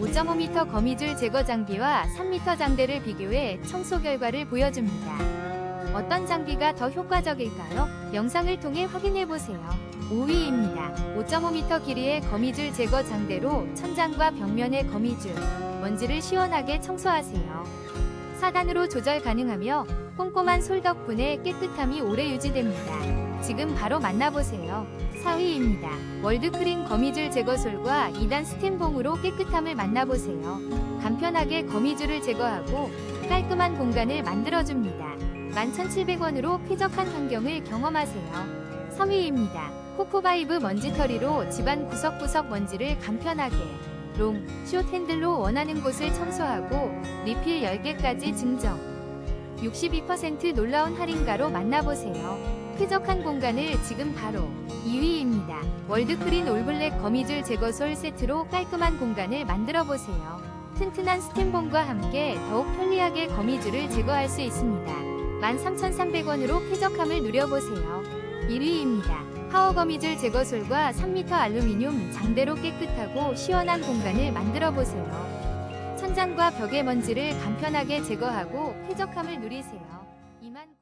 5.5m 거미줄 제거 장비와 3m 장대를 비교해 청소 결과를 보여줍니다. 어떤 장비가 더 효과적일까요? 영상을 통해 확인해 보세요. 5위입니다. 5.5m 길이의 거미줄 제거 장대로 천장과 벽면의 거미줄, 먼지를 시원하게 청소하세요. 4단으로 조절 가능하며 꼼꼼한 솔 덕분에 깨끗함이 오래 유지됩니다. 지금 바로 만나보세요. 4위입니다. 월드크린 거미줄 제거솔과 2단 스팀봉으로 깨끗함을 만나보세요. 간편하게 거미줄을 제거하고 깔끔한 공간을 만들어줍니다. 11,700원으로 쾌적한 환경을 경험하세요. 3위입니다. 코코바이브 먼지털이로 집안 구석구석 먼지를 간편하게 롱, 숏 핸들로 원하는 곳을 청소하고 리필 10개까지 증정 62% 놀라운 할인가로 만나보세요. 쾌적한 공간을 지금 바로 2위입니다. 월드크린 올블랙 거미줄 제거솔 세트로 깔끔한 공간을 만들어 보세요. 튼튼한 스팀봉과 함께 더욱 편리하게 거미줄을 제거할 수 있습니다. 13,300원으로 쾌적함을 누려보세요. 1위입니다. 파워 거미줄 제거솔과 3m 알루미늄 장대로 깨끗하고 시원한 공간을 만들어 보세요. 천장과 벽의 먼지를 간편하게 제거하고 쾌적함을 누리세요. 2만